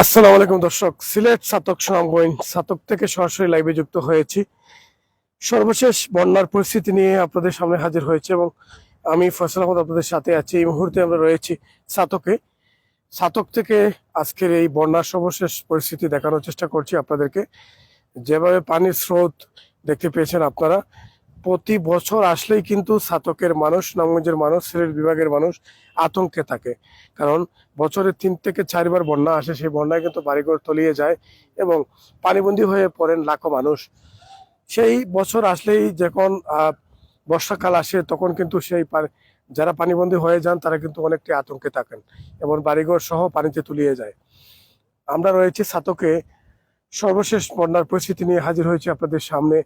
আসসালামু আলাইকুম দর্শক, সিলেট সাতক সুনামগঞ্জ সাতক থেকে সরাসরি লাইভে যুক্ত হয়েছি। সর্বশেষ বন্যার পরিস্থিতি নিয়ে আপনাদের সামনে হাজির হয়েছে এবং আমি ফয়সাল আহমদ আপনাদের সাথে আছি। এই মুহূর্তে আমরা রয়েছি সাতকে। সাতক থেকে আজকের এই বন্যার সর্বশেষ পরিস্থিতি দেখানোর চেষ্টা করছি আপনাদেরকে। যেভাবে পানির স্রোত দেখতে পেয়েছেন আপনারা প্রতি বছর আসলেই কিন্তু সাতকের মানুষ, নামগঞ্জের মানুষ, সিলেট বিভাগের মানুষ আতঙ্কে থাকে। কারণ বছরে তিন থেকে চারবার বন্যা আসে, সেই বন্যায় কিন্তু বাড়িঘর তলিয়ে যায় এবং পানিবন্দী হয়ে পড়েন লাখো মানুষ। সেই বছর আসলেই যখন বর্ষাকাল আসে, তখন কিন্তু সেই যারা পানিবন্দী হয়ে যান, তারা কিন্তু অনেকটি আতঙ্কে থাকেন এবং বাড়িঘর সহ পানিতে তুলিয়ে যায়। আমরা রয়েছি সাতকে। সর্বশেষ বন্যার পরিস্থিতি নিয়ে হাজির হয়েছি আপনাদের সামনে।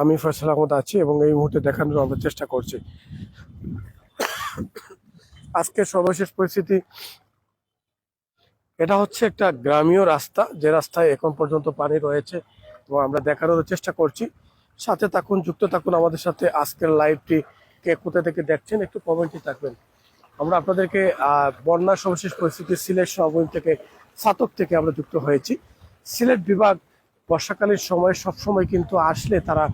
আমি ফয়সাল আহমদ আছি এবং এই মুহূর্তে দেখানোর আমরা চেষ্টা করছি। আজকে সর্বশেষ পরিস্থিতি, এটা হচ্ছে একটা গ্রামীয় রাস্তা, যে রাস্তায় এখন পর্যন্ত পানি রয়েছে এবং আমরা দেখানোর চেষ্টা করছি। সাথে থাকুন, যুক্ত থাকুন আমাদের সাথে আজকের লাইভটি কে কোথা থেকে দেখছেন একটু কমেন্টে থাকবেন। আমরা আপনাদেরকে বন্যার সর্বশেষ পরিস্থিতি সিলেট নবম থেকে সাতক থেকে আমরা যুক্ত হয়েছি। সিলেট বিভাগ বর্ষাকালীন সময় সবসময় কিন্তু আসলে তারা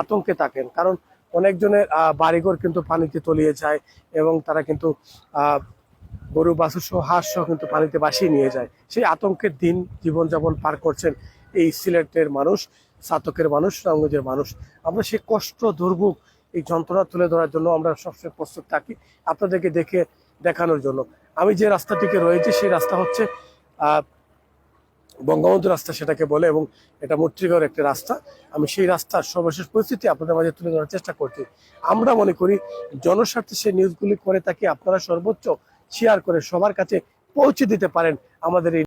আতঙ্কে থাকেন। কারণ অনেকজনের বাড়িঘর কিন্তু পানিতে তলিয়ে যায় এবং তারা কিন্তু গরু, বাছুর সহ, হাঁস সহ কিন্তু পানিতে ভাসিয়ে নিয়ে যায়। সেই আতঙ্কের দিন জীবনযাপন পার করছেন এই সিলেটের মানুষ সাতকের মানুষ রামগঞ্জের মানুষ। আমরা সেই কষ্ট, দুর্ভোগ, এই যন্ত্রণা তুলে ধরার জন্য আমরা সবসময় প্রস্তুত থাকি আপনাদেরকে দেখে দেখানোর জন্য। আমি যে রাস্তাটিকে রয়েছে, সেই রাস্তা হচ্ছে বঙ্গবন্ধু রাস্তা সেটাকে বলে এবং এটা মৈত্রীগড় একটি রাস্তা। আমি সেই রাস্তার সর্বশেষ পরিস্থিতি আপনাদের মাঝে তুলে ধরার চেষ্টা করছি। আমরা মনে করি জনস্বার্থে সেই নিউজগুলি করে তাকে আপনারা সর্বোচ্চ শেয়ার করে সবার কাছে পৌঁছে দিতে পারেন আমাদের এই